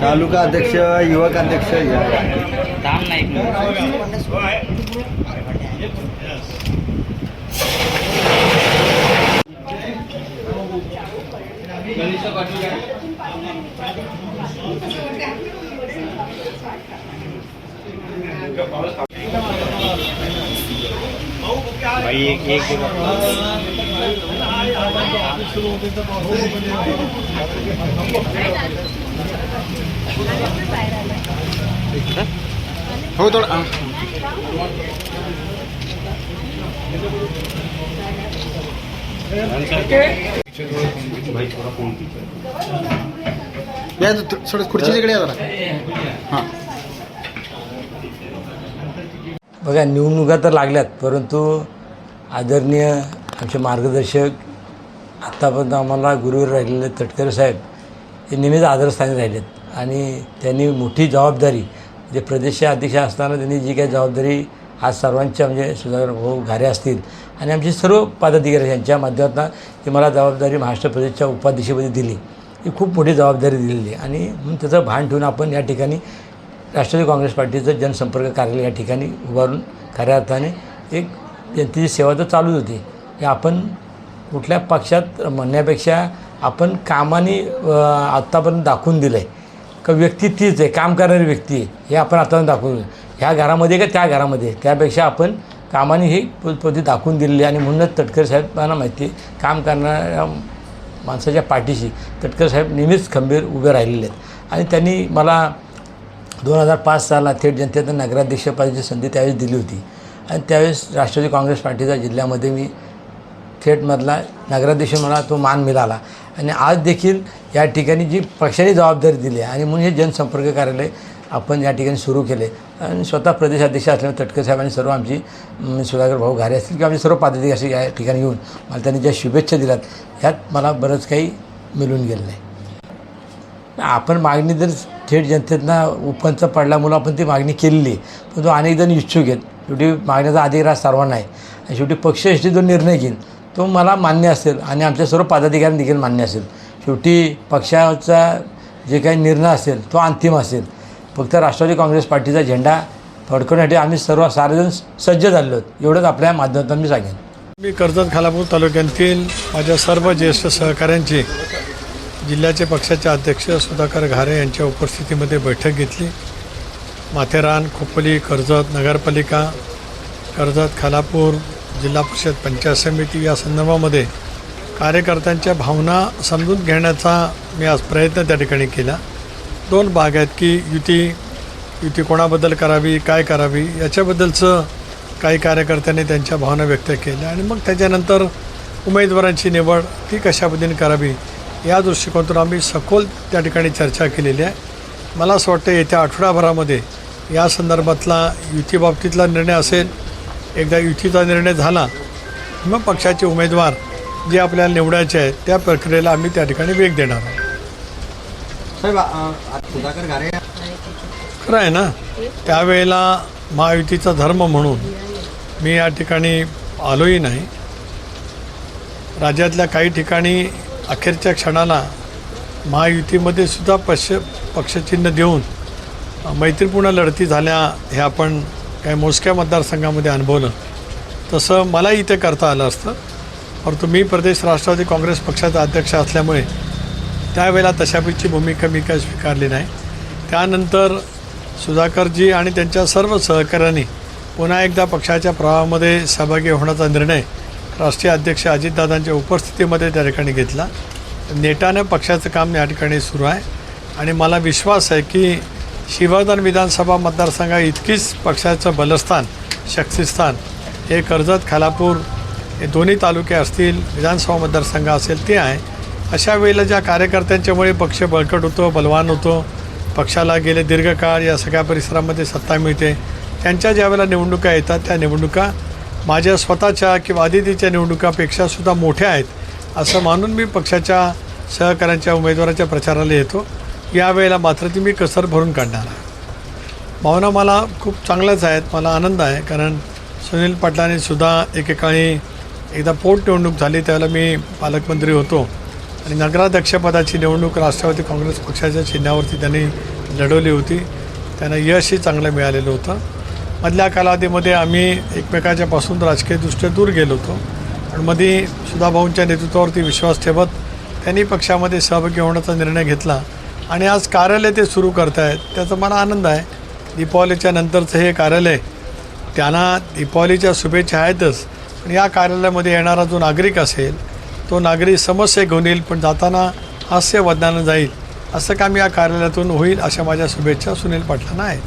तालुका अध्यक्ष युवक अध्यक्ष या. काम नाही भाई एक एक हो थोडं थोड़ा इकडे या जरा. हां. बघा निवडणुका तर लागल्यात परंतु आदरणीय आमचे मार्गदर्शक आत्तापर्यंत आम्हाला गुरुवर राहिलेले तटकरे साहेब हे नेहमीच आदरस्थानी राहिलेत. आणि त्यांनी मोठी जबाबदारी जे प्रदेश अध्यक्ष असताना त्यांनी जी काही जबाबदारी आज सर्वांच्या म्हणजे सुधाकर भाऊ हो, घारे असतील. आणि आमचे सर्व पदाधिकारी यांच्या माध्यमातून ती मला जबाबदारी महाराष्ट्र प्रदेशच्या उपाध्यक्षपदी दिली. ही खूप मोठी जबाबदारी दिलेली आहे. आणि म्हणून त्याचं भान ठेवून आपण या ठिकाणी राष्ट्रवादी काँग्रेस पार्टीचं जनसंपर्क कार्यालय या ठिकाणी उभारून खऱ्या अर्थाने एक जनतेची सेवा तर चालूच होती. हे आपण कुठल्या पक्षात म्हणण्यापेक्षा आपण कामाने आत्तापर्यंत दाखवून दिलं आहे का व्यक्ती तीच आहे काम करणारी व्यक्ती आहे हे आपण आत्तापर्यंत दाखवून ह्या घरामध्ये का त्या घरामध्ये? त्यापेक्षा आपण कामाने ही पद्धती दाखवून दिलेली आहे. आणि म्हणूनच तटकरे साहेबांना माहिती आहे, काम करणाऱ्या माणसाच्या पाठीशी तटकर साहेब नेहमीच खंबीर उभे राहिलेले आहेत. आणि त्यांनी मला दोन हजार पाच साला थेट जनतेनं नगराध्यक्षपदाची संधी त्यावेळेस दिली होती. आणि त्यावेळेस राष्ट्रवादी काँग्रेस पार्टीचा जिल्ह्यामध्ये मी थेटमधला नगराध्यक्ष मला तो मान मिळाला. आणि आज देखील या ठिकाणी जी पक्षाने जबाबदारी दिली आहे आणि म्हणून हे जनसंपर्क कार्यालय आपण या ठिकाणी सुरू केले. आणि स्वतः प्रदेशाध्यक्ष असल्यामुळे तटकर साहेब आणि सर्व आमची सुधाकर भाऊ घारे असतील किंवा आमचे सर्व पदाधिकारी या ठिकाणी येऊन मला त्यांनी ज्या शुभेच्छा दिल्यात ह्यात मला बरंच काही मिळून गेलं नाही. आपण मागणी जर थेट जनतेतना उपंच पडल्यामुळं आपण ती मागणी केलेली. परंतु पण तो अनेक जण इच्छुक आहेत. शेवटी मागण्याचा अधिकार सर्वांना आहे. आणि शेवटी पक्षश्रेष्ठी जो निर्णय घेईल तो मला मान्य असेल आणि आमच्या सर्व पदाधिकाऱ्यांना देखील मान्य असेल. शेवटी पक्षाचा जे काही निर्णय असेल तो अंतिम असेल. फक्त राष्ट्रवादी काँग्रेस पार्टीचा झेंडा फडकवण्यासाठी आम्ही सर्व सारेजण सज्ज झालेलो आहोत. एवढंच आपल्या माध्यमातून मी सांगेन. मी कर्जत खालापूर तालुक्यातील माझ्या सर्व ज्येष्ठ सहकाऱ्यांची जिल्ह्याचे पक्षाचे अध्यक्ष सुधाकर घारे यांच्या उपस्थितीमध्ये बैठक घेतली. माथेरान खोपोली कर्जत नगरपालिका कर्जत खालापूर जिल्हा परिषद पंचायत समिती या संदर्भामध्ये कार्यकर्त्यांच्या भावना समजून घेण्याचा मी आज प्रयत्न त्या ठिकाणी केला. दोन भाग आहेत की युती युती कोणाबद्दल करावी काय करावी याच्याबद्दलचं काही कार्यकर्त्यांनी त्यांच्या भावना व्यक्त केल्या आणि मग त्याच्यानंतर उमेदवारांची निवड ती कशा पद्धतीने करावी या दृष्टिकोनातून आम्ही सखोल त्या ठिकाणी चर्चा केलेली आहे. मला असं वाटतं येत्या आठवडाभरामध्ये या संदर्भातला युतीबाबतीतला निर्णय असेल एकदा युतीचा निर्णय झाला मग पक्षाचे उमेदवार जे आपल्याला निवडायचे आहेत त्या प्रक्रियेला आम्ही त्या ठिकाणी वेग देणार आहोत. खरं आहे ना? त्यावेळेला महायुतीचा धर्म म्हणून मी या ठिकाणी आलोही नाही. राज्यातल्या काही ठिकाणी अखेरच्या क्षणाला महायुतीमध्ये सुद्धा पक्ष पक्षचिन्ह देऊन मैत्रीपूर्ण लढती झाल्या हे आपण काही मोजक्या मतदारसंघामध्ये अनुभवलं. तसं मलाही इथे करता आलं असतं. परंतु मी प्रदेश राष्ट्रवादी काँग्रेस पक्षाचा अध्यक्ष असल्यामुळे त्यावेळेला तशापैकी भूमिका मी काय स्वीकारली नाही. त्यानंतर सुधाकरजी आणि त्यांच्या सर्व सहकाऱ्यांनी पुन्हा एकदा पक्षाच्या प्रवाहामध्ये सहभागी होण्याचा निर्णय राष्ट्रीय अध्यक्ष अजितदादांच्या उपस्थितीमध्ये त्या ठिकाणी घेतला. नेटानं पक्षाचं काम या ठिकाणी सुरू आहे. आणि मला विश्वास आहे की शिवर्धन विधानसभा मतदारसंघा इतकीच पक्षाचं बलस्थान शक्तिस्थान हे कर्जत खालापूर हे दोन्ही तालुके असतील विधानसभा मतदारसंघ असेल ते आहे. अशा वेळेला ज्या कार्यकर्त्यांच्यामुळे पक्ष बळकट होतो बलवान होतो पक्षाला गेले दीर्घकाळ या सगळ्या परिसरामध्ये सत्ता मिळते त्यांच्या ज्या वेळेला निवडणुका येतात त्या निवडणुका माझ्या स्वतःच्या किंवा आदितीच्या निवडणुकापेक्षा सुद्धा मोठ्या आहेत असं मानून मी पक्षाच्या सहकाऱ्यांच्या उमेदवाराच्या प्रचाराला येतो. यावेळेला मात्र ती मी कसर भरून काढणार आहे. भावना मला खूप चांगल्याच आहेत मला आनंद आहे कारण सुनील पाटलांनी सुद्धा एकेकाळी एकदा पोटनिवडणूक झाली त्यावेळेला मी पालकमंत्री होतो. आणि नगराध्यक्षपदाची निवडणूक राष्ट्रवादी काँग्रेस पक्षाच्या चिन्हावरती त्यांनी लढवली होती. त्यांना यशही चांगलं मिळालेलं होतं. मधल्या कालावधीमध्ये आम्ही एकमेकाच्यापासून राजकीयदृष्ट्या दूर गेलो होतो. पण मध्ये सुधाभाऊंच्या नेतृत्वावरती विश्वास ठेवत त्यांनी पक्षामध्ये सहभागी होण्याचा निर्णय घेतला. आणि आज कार्यालय ते सुरू करत आहेत त्याचा मला आनंद आहे. दीपावलीच्या नंतरचं हे कार्यालय त्यांना दीपावलीच्या शुभेच्छा आहेतच पण या कार्यालयामध्ये येणारा जो नागरिक असेल तो नागरिक समस्या घेऊन येईल पण जाताना हास्य वदनानं जाईल असं काम या कार्यालयातून होईल अशा माझ्या शुभेच्छा सुनील पाटलांना आहेत.